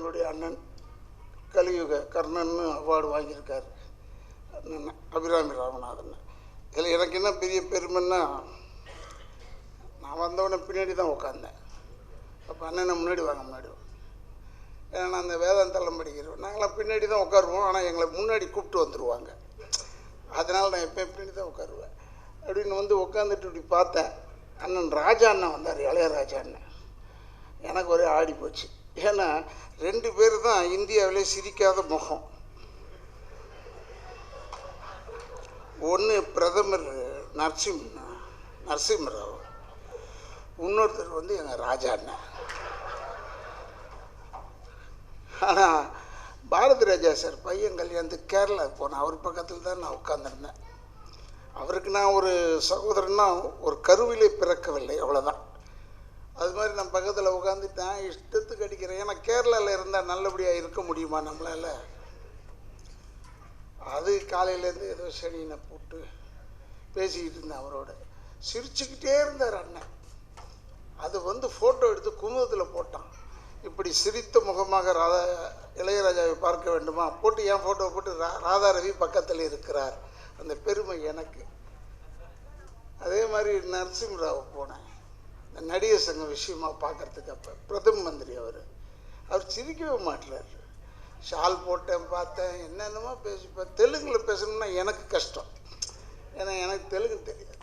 எங்களுடைய அண்ணன் கலியுக கர்ணன்னு அவார்டு வாங்கியிருக்காரு. அண்ணன் அபிராமி ராமநாதன். இதில் எனக்கு என்ன பெரிய பெருமைன்னா நான் வந்தவொடனே பின்னாடி தான் உட்காந்தேன் அப்போ அண்ணனை முன்னாடி வாங்க முன்னாடி ஏன்னா அந்த வேதாந்தெல்லாம் படிக்கிறோம் நாங்களாம் பின்னாடி தான் உட்காருவோம் ஆனால் எங்களை முன்னாடி கூப்பிட்டு வந்துடுவாங்க அதனால் நான் எப்போ பின்னாடி தான் உட்காருவேன் அப்படின்னு வந்து உட்காந்துட்டு இப்படி பார்த்தேன். அண்ணன் ராஜா அண்ணன் வந்தார் இளையராஜா அண்ணன். எனக்கு ஒரே ஆடி போச்சு ஏன்னா ரெண்டு பேர் தான் இந்தியாவிலே சிரிக்காத முகம். ஒன்று பிரதமர் நரசிம் நரசிம்மராவ். இன்னொருத்தர் வந்து எங்கள் ராஜா அண்ணன் ஆனால் பாரதி ராஜா சார் பையன் கல்யாணத்துக்கு கேரளாவுக்கு போனேன் அவர் பக்கத்தில் தான் நான் உட்காந்துருந்தேன் அவருக்கு நான் ஒரு சகோதரன்னா ஒரு கருவிலே பிறக்கவில்லை அவ்வளோதான் அது மாதிரி நான் பக்கத்தில் உட்காந்துட்டேன் இஷ்டத்துக்கு அடிக்கிறேன். ஏன்னா கேரளாவில் இருந்தால் நல்லபடியாக இருக்க முடியுமா நம்மளால்? அது காலையிலேருந்து ஏதோ சனினை போட்டு பேசிக்கிட்டு இருந்தேன் அவரோட. சிரிச்சுக்கிட்டே இருந்தார் அண்ணன். அது வந்து ஃபோட்டோ எடுத்து குமுதத்தில் போட்டான். இப்படி சிரித்த முகமாக ராதா இளையராஜாவை பார்க்க வேண்டுமா? போட்டு என் ஃபோட்டோ போட்டு ரா ராதா ரவி பக்கத்தில் இருக்கிறார். அந்த பெருமை எனக்கு. அதே மாதிரி நரசிம்மராவ் போனேன். நடிகர் சங்கம் விஷயமா பார்க்குறதுக்கு அப்போ பிரதம மந்திரி அவர். அவர் சிரிக்கவே மாட்டுறாரு ஷால் போட்டேன் பார்த்தேன் என்னென்னமோ பேசிப்பேன் தெலுங்கில் பேசணும்னா எனக்கு கஷ்டம். ஏன்னா எனக்கு தெலுங்கு தெரியாது.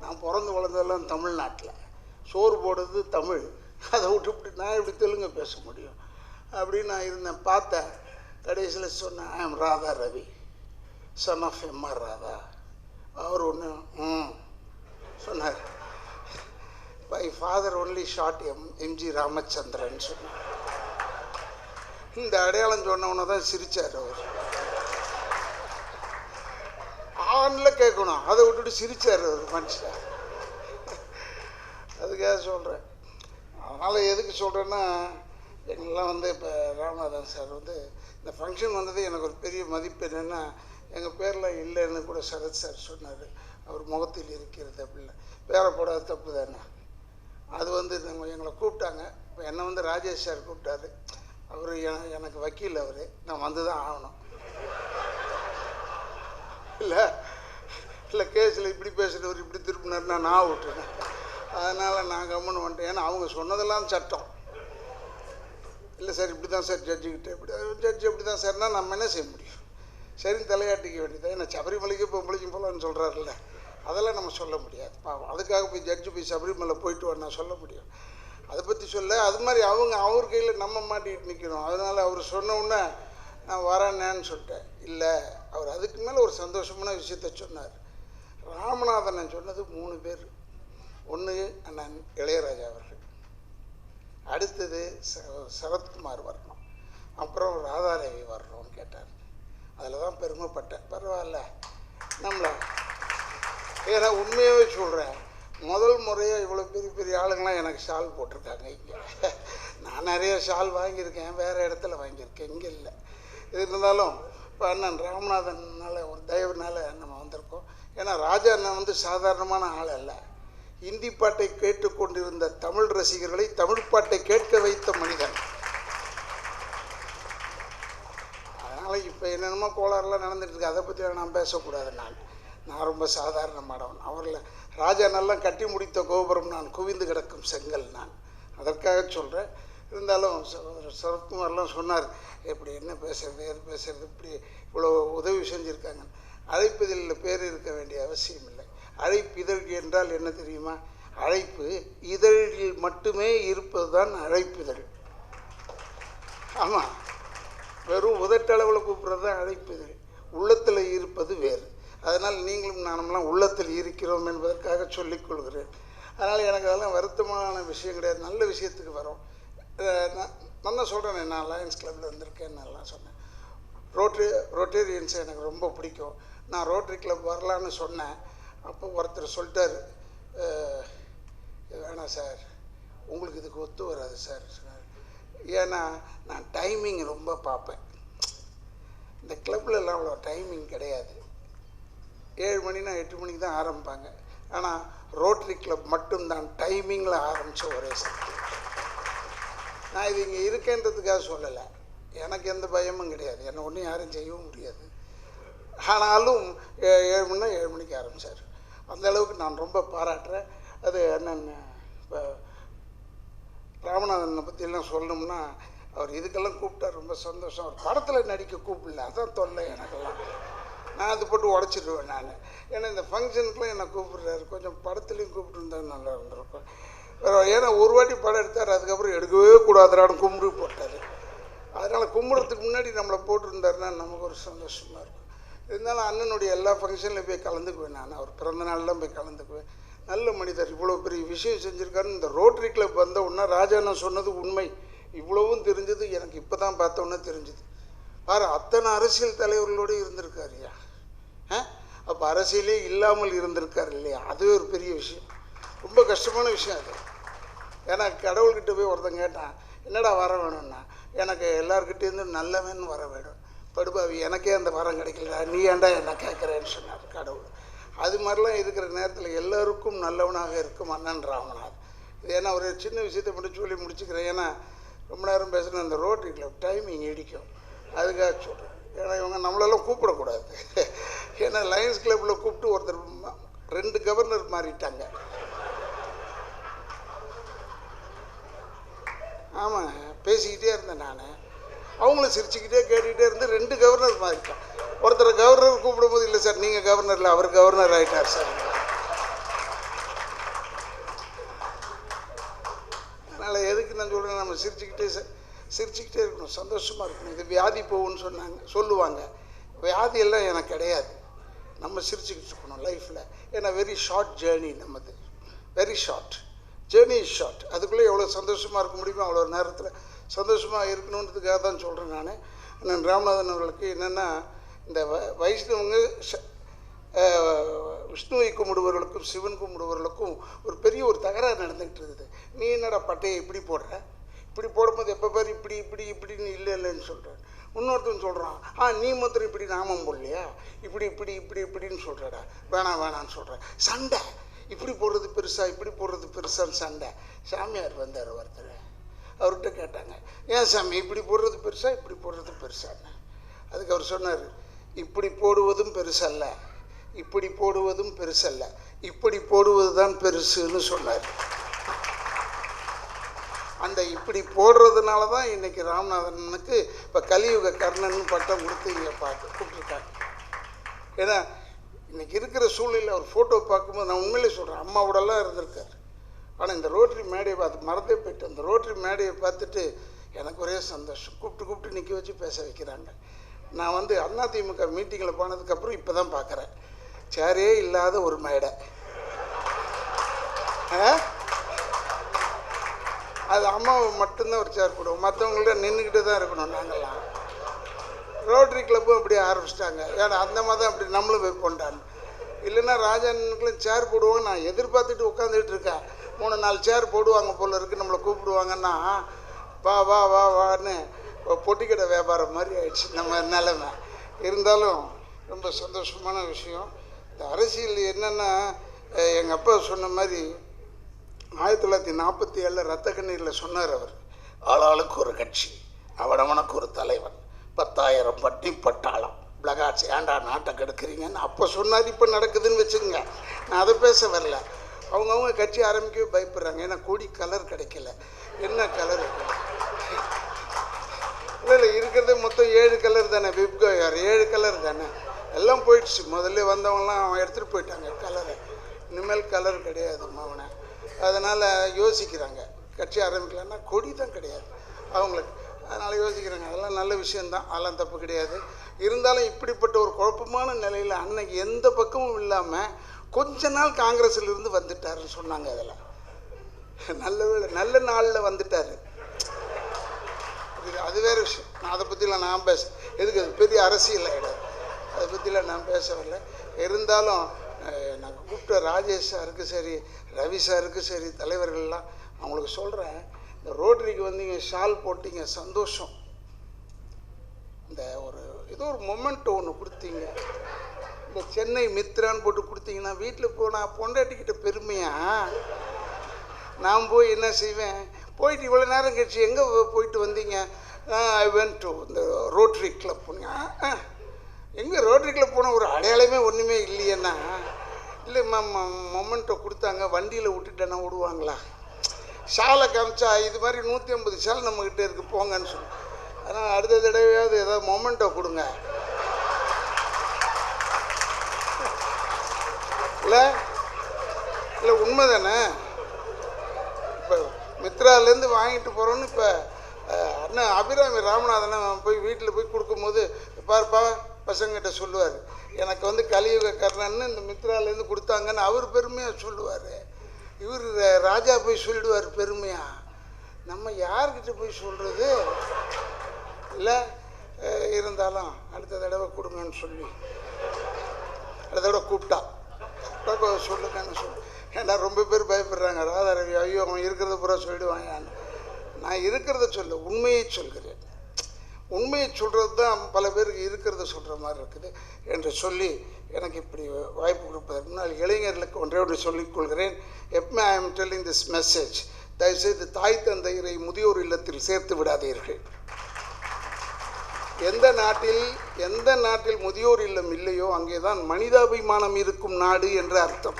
நான் பிறந்து வளர்ந்ததெல்லாம் தமிழ்நாட்டில். சோறு போடுறது தமிழ். அதை விட்டுவிட்டு நான் இப்படி தெலுங்கு பேச முடியும்? அப்படின்னு நான் இருந்தேன். பார்த்தேன். கடைசியில் சொன்னேன் I am Radha Ravi son of MR Radha அவர் ஒன்று ம். சொன்னார். My father only short M MG Ramachandran சொன்னார் இந்த அடையாளம் சொன்னவன தான் சிரிச்சார் அவர். ஆனில் கேட்கணும் அதை விட்டுட்டு சிரிச்சார் அவர் மனுஷன். அதுக்காக சொல்கிறேன் அதனால் எதுக்கு சொல்கிறேன்னா எங்கெல்லாம் வந்து இப்போ ராமநாதன் சார் வந்து இந்த ஃபங்க்ஷன் வந்தது எனக்கு ஒரு பெரிய மதிப்பு என்னென்னா எங்கள் பேரில் இல்லைன்னு கூட சரத் சார் சொன்னார். அவர் முகத்தில் இருக்கிறது அப்படில பேரை போடாத தப்பு தானே. அது வந்து எங்களை கூப்பிட்டாங்க. இப்போ என்னை வந்து ராஜேஷ் சார் கூப்பிட்டாரு. அவர் எனக்கு வக்கீல் அவர். நான் வந்து தான் ஆகணும். இல்லை இல்லை கேஸில் இப்படி பேசுகிறவர் இப்படி திருப்பினார்னா நான் விட்டுறேன் அதனால் நான் கம்முன்னு வந்துட்டேன். ஏன்னா அவங்க சொன்னதெல்லாம் சட்டம். இல்லை சார் இப்படி தான் சார் ஜட்ஜுக்கிட்ட இப்படி ஜட்ஜ் இப்படி தான் சார்னா நம்ம என்ன செய்ய முடியும்? சரின்னு தலையாட்டிக்க வேண்டியது ஏன்னா சபரிமலைக்கு பொம்பளைக்கும் போகலான்னு சொல்கிறாருல்ல அதெல்லாம் நம்ம சொல்ல முடியாது. பாவம். அதுக்காக போய் ஜட்ஜு போய் சபரிமலை போயிட்டு வரணும் சொல்ல முடியும். அதை பற்றி சொல்ல அது மாதிரி அவங்க அவர் கையில் நம்ம மாட்டிகிட்டு நிற்கணும் அதனால் அவர் சொன்ன நான் வரேன்னு சொல்லிட்டேன். இல்லை அவர் அதுக்கு மேலே ஒரு சந்தோஷமான விஷயத்த சொன்னார். ராமநாதன் சொன்னது மூணு பேர். ஒன்று அண்ணன் இளையராஜா அவர்கள். அடுத்தது ச சரத்குமார் வரணும் அப்புறம் ராதாரவி வரணும்னு கேட்டார். அதில் தான் பெருமைப்பட்டேன். பரவாயில்ல. நம்மளை ஏன்னா உண்மையாகவே சொல்கிறேன் முதல் முறையாக இவ்வளோ பெரிய பெரிய ஆளுங்களாம் எனக்கு ஷால் போட்டிருக்காங்க இங்கே. நான் நிறைய ஷால் வாங்கியிருக்கேன். வேறு இடத்துல வாங்கியிருக்கேன். இங்கே இல்லை. இருந்தாலும் இப்போ அண்ணன் ராமநாதனால ஒரு தயவுனால நம்ம வந்திருக்கோம். ஏன்னா ராஜா அண்ணன் வந்து சாதாரணமான ஆள் அல்ல. இந்தி பாட்டை கேட்டுக்கொண்டிருந்த தமிழ் ரசிகர்களை தமிழ் பாட்டை கேட்க வைத்த மனிதன். அதனால் இப்போ என்னென்னமோ கோளாறுலாம் நடந்துட்டு இருக்கு. அதை பற்றி நான் பேசக்கூடாது நான். நான் ரொம்ப சாதாரண மாடவன் அவரில் ராஜா நல்லா கட்டி முடித்த கோபுரம் நான் குவிந்து கிடக்கும் செங்கல் நான். அதற்காக சொல்கிறேன் இருந்தாலும் சரத்குமார்லாம் சொன்னார் எப்படி என்ன பேசுறது எது பேசுறது இப்படி இவ்வளோ உதவி செஞ்சுருக்காங்க. அழைப்பதில் பேர் இருக்க வேண்டிய அவசியம் இல்லை. அழைப்பிதழ் என்றால் என்ன தெரியுமா? அழைப்பு இதழில் மட்டுமே இருப்பது தான் அழைப்பிதழ் ஆமாம் வெறும் உதட்டளவில் கூப்பிட்றது தான் அழைப்பிதழ் உள்ளத்தில் இருப்பது வேறு. அதனால் நீங்களும் நானும்லாம் உள்ளத்தில் இருக்கிறோம் என்பதற்காக சொல்லிக் கொள்கிறேன் அதனால் எனக்கு அதெல்லாம் வருத்தமான விஷயம் கிடையாது. நல்ல விஷயத்துக்கு வரும். நான் நல்லா சொல்கிறேன் நான் லயன்ஸ் கிளப்பில் வந்திருக்கேன் நல்லா சொன்னேன். ரோட்ரி ரோட்டேரியன்ஸ் எனக்கு ரொம்ப பிடிக்கும். நான் ரோட்ரி கிளப் வரலான்னு சொன்னேன். அப்போ ஒருத்தர் சொல்லிட்டார் வேணாம் சார் உங்களுக்கு இதுக்கு ஒத்து வராது சார் ஏன்னா நான் டைமிங் ரொம்ப பார்ப்பேன். இந்த கிளப்லலாம் அவ்வளோ டைமிங் கிடையாது. ஏழு மணினா எட்டு மணிக்கு தான் ஆரம்பிப்பாங்க. ஆனால் ரோட்டரி கிளப் மட்டும்தான் டைமிங்கில் ஆரம்பித்த ஒரே சக்தி நான் இது இங்கே இருக்கேன்றதுக்காக சொல்லலை. எனக்கு எந்த பயமும் கிடையாது. என்னை ஒன்றும் யாரும் செய்யவும் முடியாது. ஆனாலும் ஏ- ஏழு மணினா ஏழு மணிக்கு ஆரம்பித்தார் அந்த அளவுக்கு நான் ரொம்ப பாராட்டுறேன். அது என்னென்ன இப்போ ராமநாதனை பற்றிலாம் சொல்லணும்னா அவர் இதுக்கெல்லாம் கூப்பிட்டா ரொம்ப சந்தோஷம். அவர் படத்தில் நடிக்க கூப்பிடல. அதான் தொல்லை எனக்கெல்லாம். நான் அது போட்டு உடச்சிடுவேன் நான். ஏன்னா இந்த ஃபங்க்ஷனுக்குலாம் என்னை கூப்பிடுறாரு. கொஞ்சம் படத்துலேயும் கூப்பிட்டுருந்தா நல்லா இருந்திருக்கும். ஏன்னா ஒரு வாட்டி படம் எடுத்தார் அதுக்கப்புறம் எடுக்கவே கூடாதுடான்னு கும்பிடு போட்டார். அதனால் கும்பிட்றதுக்கு முன்னாடி நம்மளை போட்டிருந்தாருன்னா நமக்கு ஒரு சந்தோஷமாக இருக்கும். இருந்தாலும் அண்ணனுடைய எல்லா ஃபங்க்ஷன்லையும் போய் கலந்துக்குவேன் நான். அவர் பிறந்த நாள்லாம் போய் கலந்துக்குவேன். நல்ல மனிதர் இவ்வளோ பெரிய விஷயம் செஞ்சுருக்காரு இந்த ரோட்டரி கிளப் வந்த உடனே ராஜா நான் சொன்னது உண்மை. இவ்வளவும் தெரிஞ்சது எனக்கு இப்போ தான் பார்த்த உடனே தெரிஞ்சுது. பாரு அத்தனை அரசியல் தலைவர்களோடு இருந்திருக்காருயா அப்போ அரசியலே இல்லாமல் இருந்திருக்காரு இல்லையா? அதுவே ஒரு பெரிய விஷயம். ரொம்ப கஷ்டமான விஷயம் அது. ஏன்னா கடவுள்கிட்ட போய் ஒருத்தன் கேட்டான் என்னடா வர வேணும்னா? எனக்கு எல்லாருக்கிட்டேருந்து நல்லவன் வர வேணும். படுபாவி எனக்கே அந்த வரம் கிடைக்கல நீ ஏன்டா என்ன கேட்குறேன்னு சொன்னார் கடவுள். அது மாதிரிலாம் இருக்கிற நேரத்தில் எல்லோருக்கும் நல்லவனாக இருக்கும் அண்ணன் ராமநாத் இது ஏன்னா ஒரு சின்ன விஷயத்தை மட்டும் சொல்லி முடிச்சுக்கிறேன். ஏன்னா ரொம்ப நேரம் பேசுகிறேன் அந்த ரோட்டரி கிளப் டைமிங் இடிக்கும். அதுக்காக சொல்கிறேன் ஏன்னா இவங்க நம்மளெல்லாம் கூப்பிடக்கூடாது. ஏன்னா லயன்ஸ் கிளப்பில் கூப்பிட்டு ஒருத்தர் ரெண்டு கவர்னர் மாறிட்டாங்க. ஆமாம் பேசிக்கிட்டே இருந்தேன் நான். அவங்களும் சிரிச்சுக்கிட்டே கேட்டுக்கிட்டே இருந்து ரெண்டு கவர்னர் மாறிட்டான் ஒருத்தர் கவர்னர் கூப்பிடும்போது இல்லை சார் நீங்கள் கவர்னரில் அவர் கவர்னர் ஆகிட்டார் சார் அதனால் எதுக்கு நான் சொல்கிறேன் நம்ம சிரிச்சுக்கிட்டே ச- சிரிச்சுக்கிட்டே இருக்கணும். சந்தோஷமாக இருக்கணும். இது வியாதி போகும்னு சொன்னாங்க. சொல்லுவாங்க. வியாதியெல்லாம் எனக்கு கிடையாது. நம்ம சிரிச்சுக்கிட்டு இருக்கணும் லைஃப்பில் ஏன்னா very short journey நம்மது. Very short journey is short அதுக்குள்ளே எவ்வளோ சந்தோஷமாக இருக்க முடியுமோ அவ்வளோ நேரத்தில் சந்தோஷமாக இருக்கணுன்றதுக்காக தான் சொல்கிறேன் நான். நான் ராமநாதன் அவர்களுக்கு என்னென்னா இந்த வ- வைஷ்ணவங்க ச- விஷ்ணுவை கும்பிடுபவர்களுக்கும் சிவன் கும்பிடுபவர்களுக்கும் ஒரு பெரிய ஒரு தகராறு நடந்துகிட்டு இருக்குது நீ என்னடா பட்டையை இப்படி போடுற? இப்படி போடும்போது எப்போ பேர் இப்படி இப்படி இப்படின்னு இல்லை இல்லைன்னு சொல்கிறேன் இன்னொருத்தன் சொல்கிறான் ஆ நீ மாத்திரம் இப்படி நாமம் போடலையா? இப்படி இப்படி இப்படி இப்படின்னு சொல்கிறடா வேணாம் வேணான்னு சொல்கிறேன் சண்டை. இப்படி போடுறது பெருசாக இப்படி போடுறது பெருசான்னு சண்டை. சாமியார் வந்தார் ஒருத்தர். அவர்கிட்ட கேட்டாங்க ஏன் சாமி இப்படி போடுறது பெருசாக இப்படி போடுறது பெருசான்னு? அதுக்கு அவர் சொன்னார் இப்படி போடுவதும் பெருசல்ல. இப்படி போடுவதும் பெருசல்ல. இப்படி போடுவது தான் பெருசுன்னு சொன்னார். அந்த இப்படி போடுறதுனால தான் இன்னைக்கு ராமநாதனுக்கு இப்போ கலியுக கர்ணன் பட்டம் கொடுத்து இங்கே பார்த்து கூப்பிட்ருக்காங்க ஏன்னா இன்னைக்கு இருக்கிற சூழ்நிலை ஒரு ஃபோட்டோ பார்க்கும்போது நான் உண்மையிலே சொல்கிறேன் அம்மாவோடலாம் இருந்திருக்காரு. ஆனால் இந்த ரோட்டரி மேடையை பார்த்து மறந்தே போயிட்டு அந்த ரோட்டரி மேடையை பார்த்துட்டு எனக்கு ஒரே சந்தோஷம். கூப்பிட்டு கூப்பிட்டு நிற்க வச்சு பேச வைக்கிறாங்க. நான் வந்து அதிமுக மீட்டிங்கில் போனதுக்கப்புறம் இப்போ தான் பார்க்குறேன் சேரே இல்லாத ஒரு மேடை. ஆ? அது அம்மாவை மட்டும்தான் ஒரு சேர் போடுவோம். மற்றவங்கள்ட்ட நின்றுக்கிட்டு தான் இருக்கணும் நாங்கள்லாம் ரோட்டரி கிளப்பும் அப்படி ஆரம்பிச்சிட்டாங்க. ஏன்னா அந்த மாதிரி தான் அப்படி நம்மளும் வைப்போண்டான்னு இல்லைன்னா ராஜானுக்குலாம் சேர் போடுவோம் நான் எதிர்பார்த்துட்டு உட்காந்துட்டு இருக்கேன். மூணு நாலு சேர் போடுவாங்க போல இருக்கு நம்மளை கூப்பிடுவாங்கன்னா வா வா வா வான்னு பொட்டிக்கடை வியாபாரம் மாதிரி ஆயிடுச்சு நம்ம நிலைமை. இருந்தாலும் ரொம்ப சந்தோஷமான விஷயம். இந்த அரசியல் என்னென்னா எங்கள் அப்பா சொன்ன மாதிரி ஆயிரத்தி தொள்ளாயிரத்தி நாற்பத்தி ஏழில் ரத்த கண்ணீரில் சொன்னார் அவர் ஆளாளுக்கு ஒரு கட்சி அவனவனுக்கு ஒரு தலைவன் பத்தாயிரம் பட்டி பட்டாளம். பிளகாட்சி ஏன்டா நாட்டை கெடுக்கிறீங்கன்னு அப்போ சொன்னார் இப்போ நடக்குதுன்னு வச்சுக்கோங்க. நான் அதை பேச வரல. அவங்கவுங்க கட்சி ஆரம்பிக்கவே பயப்படுறாங்க. ஏன்னா கொடி கலர் கிடைக்கல. என்ன கலர்? இல்லை இல்லை இருக்கிறது மொத்தம் ஏழு கலர் தானே. விப்கோயார் ஏழு கலர் தானே. எல்லாம் போயிடுச்சு. முதல்ல வந்தவங்களாம் அவன் எடுத்துகிட்டு போயிட்டாங்க. கலரை. இனிமேல் கலர் கிடையாது அவனை. அதனால் யோசிக்கிறாங்க. கட்சி ஆரம்பிக்கலான்னா கொடி தான் கிடையாது. அவங்களுக்கு அதனால் யோசிக்கிறாங்க. அதெல்லாம் நல்ல விஷயந்தான் அதெல்லாம் தப்பு கிடையாது. இருந்தாலும் இப்படிப்பட்ட ஒரு குழப்பமான நிலையில் அன்னைக்கு எந்த பக்கமும் இல்லாமல் கொஞ்ச நாள் காங்கிரஸிலிருந்து வந்துட்டாருன்னு சொன்னாங்க அதெல்லாம். நல்ல வேலை நல்ல நாளில் வந்துட்டார். இது அது வேறு விஷயம். நான் அதை பற்றிலாம் நான் பேச எதுக்கு? அது பெரிய அரசியல் ஆகிடாது அதை பற்றிலாம் நான் பேச வரல. இருந்தாலும் நாங்கள் கூப்பிட்ட ராஜேஷ் சாருக்கு சரி ரவி சாருக்கு சரி தலைவர்கள்லாம் அவங்களுக்கு சொல்கிறேன் இந்த ரோட்டரிக்கு வந்தீங்க ஷால் போட்டீங்க சந்தோஷம். இந்த ஒரு ஏதோ ஒரு மொமெண்ட் ஒன்று கொடுத்தீங்க. இந்த சென்னை மித்ரான்னு போட்டு கொடுத்தீங்கன்னா வீட்டில் போனால் பொண்டாட்டிக்கிட்ட பெருமையா? நான் போய் என்ன செய்வேன்? போயிட்டு இவ்வளோ நேரம் கழிச்சு எங்கே போயிட்டு வந்தீங்க? ஐ வென்ட் டு இந்த ரோட்ரி கிளப் எங்கே ரோட்டுக்குள்ளே போன ஒரு அடையாளமே ஒன்றுமே இல்லையேன்னா இல்லை மேம் மொமெண்ட்டை கொடுத்தாங்க வண்டியில் விட்டுட்டேன்னா விடுவாங்களா ஷாலை காமிச்சா இது மாதிரி நூற்றி ஐம்பது ஷால் நம்மக்கிட்ட இருக்கு போங்கன்னு சொல்லி. ஆனால் அடுத்த தடவையாவது ஏதாவது மொமெண்ட்டை கொடுங்க. இல்லை இல்லை உண்மை தானே இப்போ மித்ராலேருந்து வாங்கிட்டு போகிறோன்னு இப்போ அண்ணன் அபிராமி ராமநாதனை போய் வீட்டில் போய் கொடுக்கும்போது பாருப்பா பசங்கிட்ட சொல்லுவார். எனக்கு வந்து கலியுக கர்ணன்னு இந்த மித்ராலேருந்து கொடுத்தாங்கன்னு அவர் பெருமையாக சொல்லுவார். இவர் ராஜா போய் சொல்லிடுவார் பெருமையாக நம்ம யார்கிட்ட போய் சொல்கிறது இல்லை இருந்தாலும் அடுத்த தடவை கொடுங்கன்னு சொல்லி. அடுத்த தடவை கூப்பிட்டா. கூப்பிட்டா சொல்லுங்கன்னு சொல்லு ஏன்னா ரொம்ப பேர் பயப்படுறாங்க. ராதா ரவி ஐயோ அவன் இருக்கிறத பூரா சொல்லிடுவாங்க நான் இருக்கிறத சொல்ல உண்மையை சொல்கிறேன். உண்மையை சொல்கிறது தான் பல பேருக்கு இருக்கிறத சொல்கிற மாதிரி இருக்குது என்று சொல்லி எனக்கு இப்படி வாய்ப்பு கொடுப்பதற்கு முன்னால் இளைஞர்களுக்கு ஒன்றே ஒன்று சொல்லிக் கொள்கிறேன். எப்பவுமே I am telling this message தயவுசெய்து தாய் தந்தையரை முதியோர் இல்லத்தில் சேர்த்து விடாதீர்கள். எந்த நாட்டில் எந்த நாட்டில் முதியோர் இல்லம் இல்லையோ அங்கே தான் மனிதாபிமானம் இருக்கும் நாடு என்று அர்த்தம்.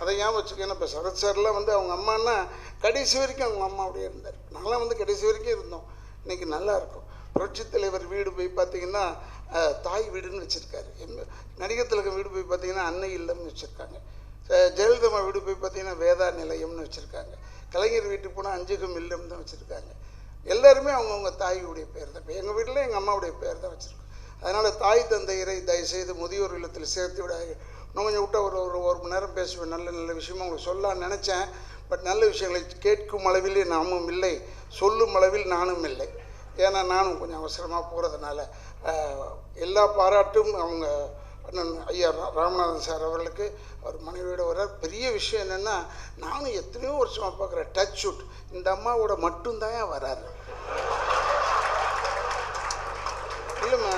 அதை ஏன் வச்சுக்கேன்னா இப்போ சரத் சார்லாம் வந்து அவங்க அம்மான்னா கடைசி வரைக்கும் அவங்க அம்மா அப்படியே இருந்தார். நாங்களாம் வந்து கடைசி வரைக்கும் இருந்தோம். இன்னைக்கு நல்லா இருக்கும். புரட்சி தலைவர் வீடு போய் பார்த்தீங்கன்னா தாய் வீடுன்னு வச்சுருக்காரு. நடிகர் திலகம் வீடு போய் பார்த்தீங்கன்னா அன்னை இல்லம்னு வச்சுருக்காங்க. ஜெயலலிதா வீடு போய் பார்த்தீங்கன்னா வேதா நிலையம்னு வச்சுருக்காங்க. கலைஞர் வீட்டுக்கு போனால் அஞ்சுகம் இல்லம்னு தான் வச்சுருக்காங்க. எல்லாருமே அவங்கவுங்க தாயுடைய பேர் தான். இப்போ எங்கள் வீட்டில் எங்கள் அம்மாவுடைய பேர் தான் வச்சுருக்கோம் அதனால் தாய் தந்தையரை தயவுசெய்து முதியோர் இல்லத்தில் சேர்த்து விட இன்னும் கொஞ்சம் விட்டா ஒரு ஒரு ஒரு மணி நேரம் பேசுவேன். நல்ல நல்ல விஷயமா உங்களுக்கு சொல்லலாம்னு நினச்சேன். பட் நல்ல விஷயங்களை கேட்கும் அளவில் நாமும் இல்லை. சொல்லும் அளவில் நானும் இல்லை. ஏன்னா நானும் கொஞ்சம் அவசரமாக போகிறதுனால எல்லா பாராட்டும் அவங்க அண்ணன் ஐயா ராமநாதன் சார் அவர்களுக்கு. அவர் மனைவியோட வர்றார். பெரிய விஷயம் என்னென்னா நானும் எத்தனையோ வருஷமாக பார்க்குறேன். டச் ஷூட் இந்த அம்மாவோட மட்டும்தான் வராரு? இல்லைம்மா.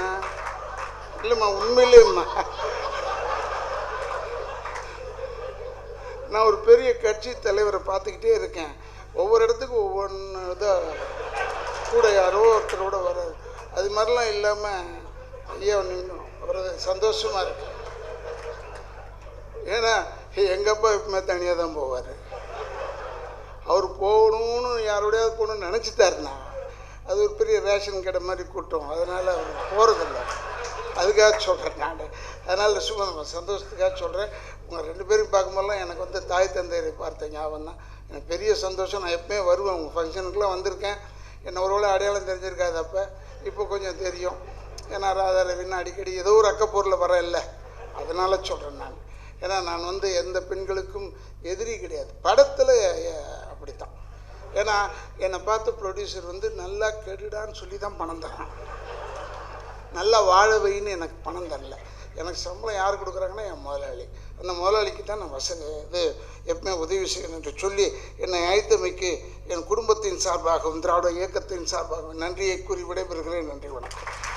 இல்லைம்மா உண்மையிலேம்மா நான் ஒரு பெரிய கட்சி தலைவரை பார்த்துக்கிட்டே இருக்கேன். ஒவ்வொரு இடத்துக்கும் ஒவ்வொன்று இதாக கூட யாரோ ஒருத்தரோட வராது அது மாதிரிலாம் இல்லாமல் ஐயா நின்று வர்றது சந்தோஷமாக இருக்கு. ஏன்னா எங்கள் அப்பா எப்பவுமே தனியாக தான் போவார். அவர் போகணும்னு யாரோடையாவது போகணும்னு நினச்சிட்டாருன்னா அது ஒரு பெரிய ரேஷன் கடை மாதிரி கூட்டம். அதனால் அவர் போகிறதில்ல அதுக்காக சொல்கிறேன் நான். அதனால் சும்மா நம்ம சந்தோஷத்துக்காக சொல்கிறேன் உங்கள் ரெண்டு பேரும் பார்க்கும்போதெல்லாம் எனக்கு வந்து தாய் தந்தையரை பார்த்த ஞாபகம் தான். எனக்கு பெரிய சந்தோஷம். நான் எப்பவுமே வருவேன். உங்கள் ஃபங்க்ஷனுக்குலாம் வந்திருக்கேன். என்ன ஒருவேளை அடையாளம் தெரிஞ்சிருக்காது அப்போ. இப்போ கொஞ்சம் தெரியும். ஏன்னா ராதா ரவின்னு அடிக்கடி ஏதோ ஒரு அக்கப்பூரில் வர இல்லை. அதனால் சொல்கிறேன் நான். ஏன்னா நான் வந்து எந்த பெண்களுக்கும் எதிரி கிடையாது. படத்தில் அப்படித்தான். ஏன்னா என்னை பார்த்து ப்ரொடியூசர் வந்து நல்லா கெடுடான்னு சொல்லி தான் பணம் தரான். நல்லா வாழ வைன்னு எனக்கு பணம் தரல. எனக்கு சம்பளம் யார் கொடுக்குறாங்கன்னா என் முதலாளி. அந்த முதலாளிக்கு தான் நான் வசதி இது எப்பவுமே உதவி செய்யணும் என்று சொல்லி என்னை அழைத்தமைக்கு என் குடும்பத்தின் சார்பாகவும் திராவிட இயக்கத்தின் சார்பாகவும் நன்றியை கூறி விடைபெறுகிறேன். நன்றி வணக்கம்.